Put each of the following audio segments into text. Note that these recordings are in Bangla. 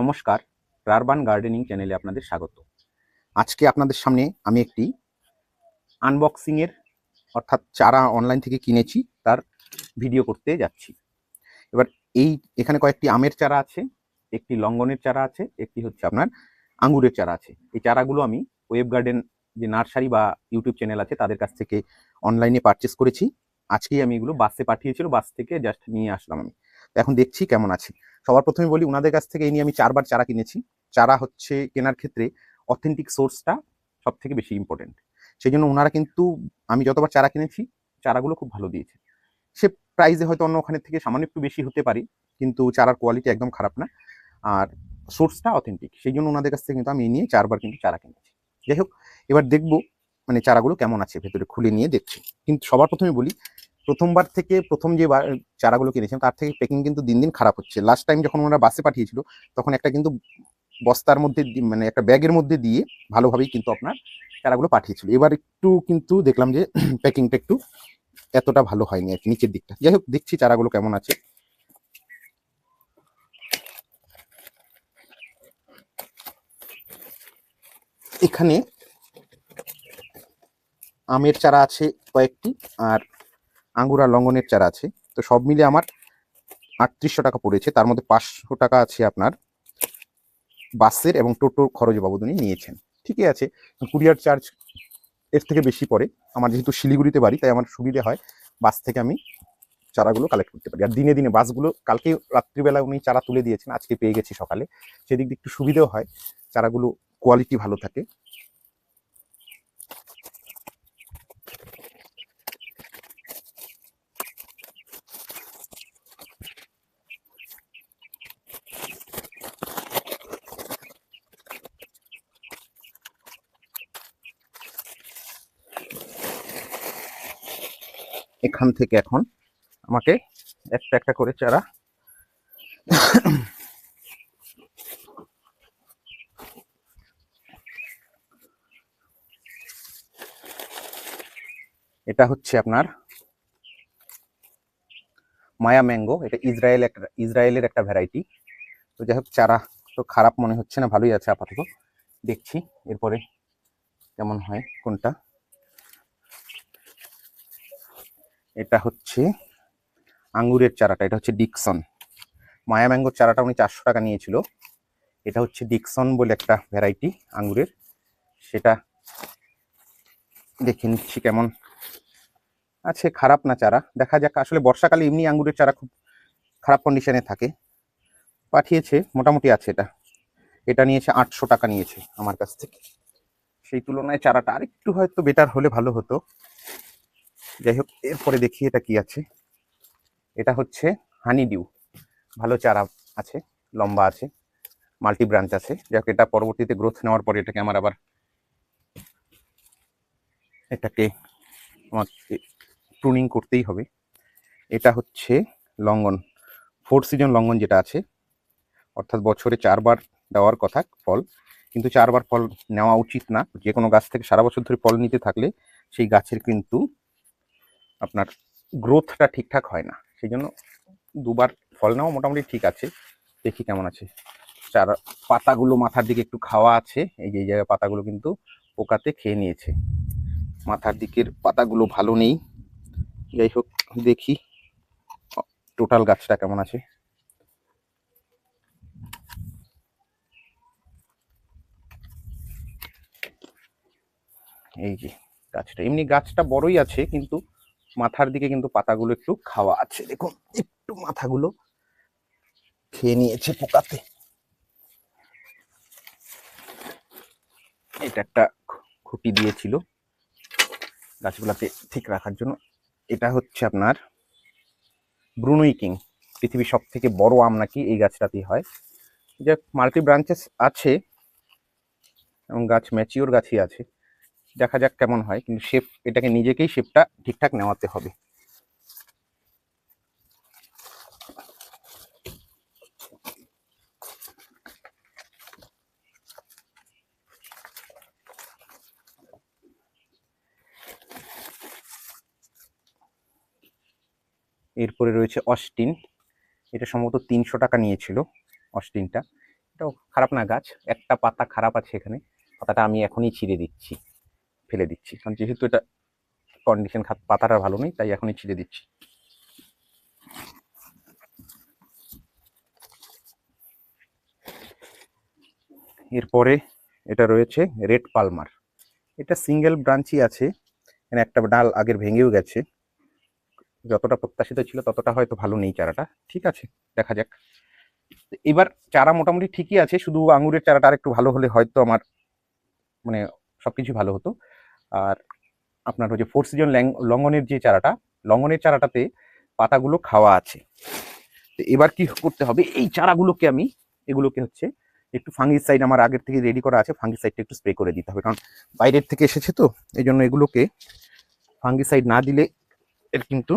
নমস্কার, রারবান গার্ডেনিং চ্যানেলে আপনাদের স্বাগত। আজকে আপনাদের সামনে আমি একটি আনবক্সিংয়ের অর্থাৎ চারা অনলাইন থেকে কিনেছি, তার ভিডিও করতে যাচ্ছি। এবার এই, এখানে কয়েকটি আমের চারা আছে, একটি লঙ্গনের চারা আছে, একটি হচ্ছে আপনার আঙ্গুরের চারা আছে। এই চারাগুলো আমি ওয়েব গার্ডেন যে নার্সারি বা ইউটিউব চ্যানেল আছে, তাদের কাছ থেকে অনলাইনে পারচেস করেছি। আজকেই আমি এগুলো বাসে পাঠিয়েছিল বাস থেকে জাস্ট নিয়ে আসলাম আমি। এখন দেখছি কেমন আছে। সবার প্রথমে বলি ওনাদের কাছ থেকে এই নিয়ে আমি চারবার চারা কিনেছি। চারা হচ্ছে কেনার ক্ষেত্রে অথেন্টিক সোর্সটা সব থেকে বেশি ইম্পর্টেন্ট সেই জন্য ওনারা কিন্তু আমি যতবার চারা কিনেছি, চারাগুলো খুব ভালো দিয়েছে। সে প্রাইসে হয়তো অন্য ওখানের থেকে সামান্য একটু বেশি হতে পারে, কিন্তু চারার কোয়ালিটি একদম খারাপ না। আর সোর্সটা অথেন্টিক সেই জন্য ওনাদের কাছ থেকে কিন্তু আমি এই নিয়ে চারবার কিন্তু চারা কিনেছি। যাই হোক, এবার দেখব মানে চারাগুলো কেমন আছে, ভেতরে খুলে নিয়ে দেখছি। কিন্তু সবার প্রথমে বলি প্রথমবার থেকে প্রথম যে চারাগুলো কিনেছিলাম, তার থেকে প্যাকিং কিন্তু দিন দিন খারাপ হচ্ছে। লাস্ট টাইম যখন ওনারা বাসে পাঠিয়েছিল, তখন একটা কিন্তু বস্তার মধ্যে মানে একটা ব্যাগের মধ্যে দিয়ে ভালোভাবেই কিন্তু আপনার চারাগুলো পাঠিয়েছিল। এবার একটু কিন্তু দেখলাম যে প্যাকিংটা একটু এতটা ভালো হয়নি আর নিচের দিকটা। যাই হোক, দেখছি চারাগুলো কেমন আছে। এখানে আমের চারা আছে কয়েকটি, আর আঙ্গুর আর লঙ্গনের চারা আছে। তো সব মিলে আমার আটত্রিশশো টাকা পড়েছে। তার মধ্যে পাঁচশো টাকা আছে আপনার বাসের এবং টোটো খরচ বাবদ উনি নিয়েছেন। ঠিকই আছে, কুরিয়ার চার্জ এর থেকে বেশি পড়ে। আমার যেহেতু শিলিগুড়িতে বাড়ি, তাই আমার সুবিধে হয় বাস থেকে আমি চারাগুলো কালেক্ট করতে পারি। আর দিনে দিনে বাসগুলো, কালকে রাত্রিবেলা উনি চারা তুলে দিয়েছেন, আজকে পেয়ে গেছি সকালে। সেদিক দিয়ে একটু সুবিধেও হয়, চারাগুলো কোয়ালিটি ভালো থাকে। এখান থেকে এখন আমাকে একটা একটা করে চারা এটা হচ্ছে আপনার মায়া ম্যাঙ্গো। এটা ইসরায়েল একটা, ইসরায়েলের একটা ভ্যারাইটি। তো যাই হোক, চারা তো খারাপ মনে হচ্ছে না, ভালোই আছে আপাতত। দেখছি, এরপরে কেমন হয়, কোনটা? এটা হচ্ছে আঙ্গুরের চারাটা, এটা হচ্ছে ডিকসন। মায়া ম্যাঙ্গোর চারাটা উনি চারশো টাকা নিয়েছিল। এটা হচ্ছে ডিকসন বলে একটা ভ্যারাইটি আঙ্গুরের। সেটা দেখে নিচ্ছি কেমন আছে, খারাপ না চারা। দেখা যাক, আসলে বর্ষাকালে এমনি আঙ্গুরের চারা খুব খারাপ কন্ডিশনে থাকে। পাঠিয়েছে, মোটামুটি আছে এটা। এটা নিয়েছে আটশো টাকা নিয়েছে আমার কাছ থেকে। সেই তুলনায় চারাটা আরেকটু হয়তো বেটার হলে ভালো হতো। যাই হোক এরপরে দেখি এটা কি আছে। এটা হচ্ছে হানি ডিউ ভালো চারা আছে, লম্বা আছে মাল্টি ব্রাঞ্চ আছে। যাই হোক এটা পরবর্তীতে গ্রোথ নেওয়ার পরে এটাকে আমার আবার এটাকে আমাকে প্রুনিং করতেই হবে। এটা হচ্ছে লঙ্গন। ফোর সিজন লঙ্গন যেটা আছে, অর্থাৎ বছরে চারবার দেওয়ার কথা ফল। কিন্তু চারবার ফল নেওয়া উচিত না। যে কোনো গাছ থেকে সারা বছর ধরে ফল নিতে থাকলে সেই গাছের কিন্তু আপনার গ্রোথটা ঠিকঠাক হয় না। সেই জন্য দুবার ফল নেওয়া মোটামুটি ঠিক আছে। দেখি কেমন আছে। চার, পাতাগুলো মাথার দিকে একটু খাওয়া আছে। এই যে, এই জায়গায় পাতাগুলো কিন্তু পোকাতে খেয়ে নিয়েছে। মাথার দিকের পাতাগুলো ভালো নেই। যাই হোক, দেখি। টোটাল গাছটা কেমন আছে? এই যে, গাছটা। এমনি গাছটা বড়ই আছে, কিন্তু মাথার দিকে কিন্তু পাতাগুলো একটু খাওয়া আছে। দেখুন, একটু মাথাগুলো খেয়ে নিয়েছে পোকাতে। এটা একটা খুঁটি দিয়েছিল গাছগুলাকে ঠিক রাখার জন্য। এটা হচ্ছে আপনার ব্রুনুই কিং। পৃথিবীর সব থেকে বড় আম নাকি এই গাছটাতেই হয়। যে মাল্টি ব্রাঞ্চেস আছে এবং গাছ ম্যাচিওর গাছই আছে। দেখা যাক কেমন হয়, কিন্তু শেপ এটাকে নিজেকেই শেপটা ঠিকঠাক নেওয়াতে হবে। এরপরে রয়েছে অস্টিন, এটা সম্ভবত তিনশো টাকা নিয়েছিল অস্টিনটা। এটাও খারাপ না গাছ, একটা পাতা খারাপ আছে এখানে, পাতাটা আমি এখনই ছিঁড়ে দিচ্ছি। ফেলে দিচ্ছি। কারণ যেহেতু এটা কন্ডিশন পাতাটা ভালো নেই, তাই এখনই ছিঁড়ে দিচ্ছি। এরপরে এটা রয়েছে রেড পালমার। এটা সিঙ্গেল ব্রাঞ্চই আছে এখানে একটা ডাল আগের ভেঙেও গেছে। যতটা প্রত্যাশিত ছিল ততটা হয়তো ভালো নেই চারাটা। ঠিক আছে, দেখা যাক। এবার চারা মোটামুটি ঠিকই আছে, শুধু আঙুরের চারাটা আর একটু ভালো হলে হয়তো আমার মানে সবকিছু ভালো হতো। আর আপনার হচ্ছে ফোর সিজন লঙ্গনের যে চারাটা, লঙ্গনের চারাটাতে পাতাগুলো খাওয়া আছে। তো এবার কি করতে হবে? এই চারাগুলোকে আমি, এগুলোকে হচ্ছে একটু ফাঙ্গিসাইড আমার আগের থেকে রেডি করা আছে ফাঙ্গিসাইডটা একটু স্প্রে করে দিতে হবে। কারণ বাইরের থেকে এসেছে তো, এই জন্য এগুলোকে ফাঙ্গিসাইড না দিলে এর কিন্তু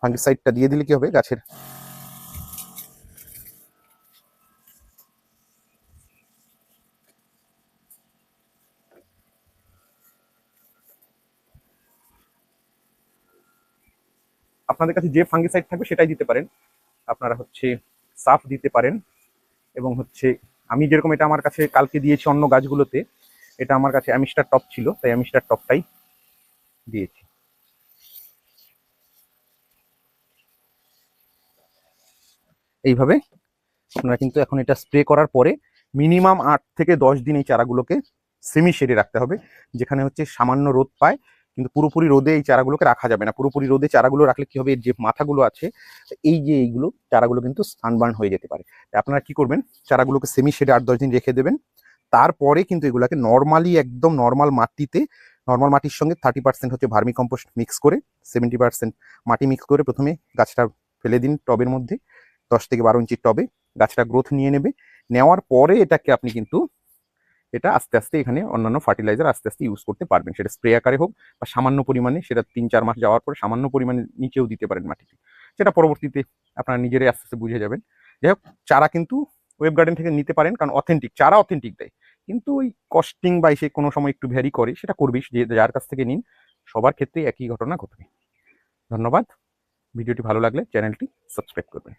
ফাঙ্গিসাইডটা দিয়ে দিলে কি হবে? গাছের আপনাদের কাছে যে ফাঙ্গিসাইড থাকবে সেটাই দিতে পারেন। আপনারা হচ্ছে সাফ দিতে পারেন এবং হচ্ছে আমি যেরকম এটা আমার কাছে কালকে দিয়েছি অন্য গাছগুলোতে, এটা আমার কাছে অ্যামিস্টার টপ ছিল, তাই অ্যামিস্টার টপটাই দিয়েছি। এইভাবে আপনারা কিন্তু এখন এটা স্প্রে করার পরে মিনিমাম আট থেকে দশ দিন এই চারাগুলোকে সেমি শেডে রাখতে হবে, যেখানে হচ্ছে সামান্য রোদ পায় কিন্তু পুরোপুরি রোদে এই চারাগুলোকে রাখা যাবে না। পুরোপুরি রোদে চারাগুলো রাখলে কি হবে? এর যে মাথাগুলো আছে, এই যে এইগুলো, চারাগুলো কিন্তু সানবার্ন হয়ে যেতে পারে। আপনারা কি করবেন? চারাগুলোকে সেমি শেডে আট দশ দিন রেখে দেবেন। তারপরে কিন্তু এগুলোকে নর্মালি একদম নর্মাল মাটিতে নর্মাল মাটির সঙ্গে থার্টি পার্সেন্ট হচ্ছে ভার্মি কম্পোস্ট মিক্স করে সেভেন্টি পার্সেন্ট মাটি মিক্স করে প্রথমে গাছটা ফেলে দিন টবের মধ্যে, দশ থেকে বারো ইঞ্চির টবে। গাছটা গ্রোথ নিয়ে নেবে। নেওয়ার পরে এটাকে আপনি কিন্তু এটা আস্তে আস্তে এখানে অন্যান্য ফার্টিলাইজার আস্তে আস্তে ইউজ করতে পারবেন। সেটা স্প্রে আকারে হোক বা সামান্য পরিমাণে, সেটা তিন, চার মাস যাওয়ার পরে সামান্য পরিমাণে নিচেও দিতে পারেন মাটিতে। সেটা পরবর্তীতে আপনারা নিজেরাই আস্তে আস্তে বুঝে যাবেন। যাই হোক, চারা কিন্তু ওয়েব গার্ডেন থেকে নিতে পারেন, কারণ অথেন্টিক চারা অথেন্টিক দেয়। কিন্তু ওই কস্টিং বা সে কোনো সময় একটু ভ্যারি করে, সেটা করবেই, যে যার কাছ থেকে নিন, সবার ক্ষেত্রে একই ঘটনা ঘটবে। ধন্যবাদ। ভিডিওটি ভালো লাগলে চ্যানেলটি সাবস্ক্রাইব করবেন।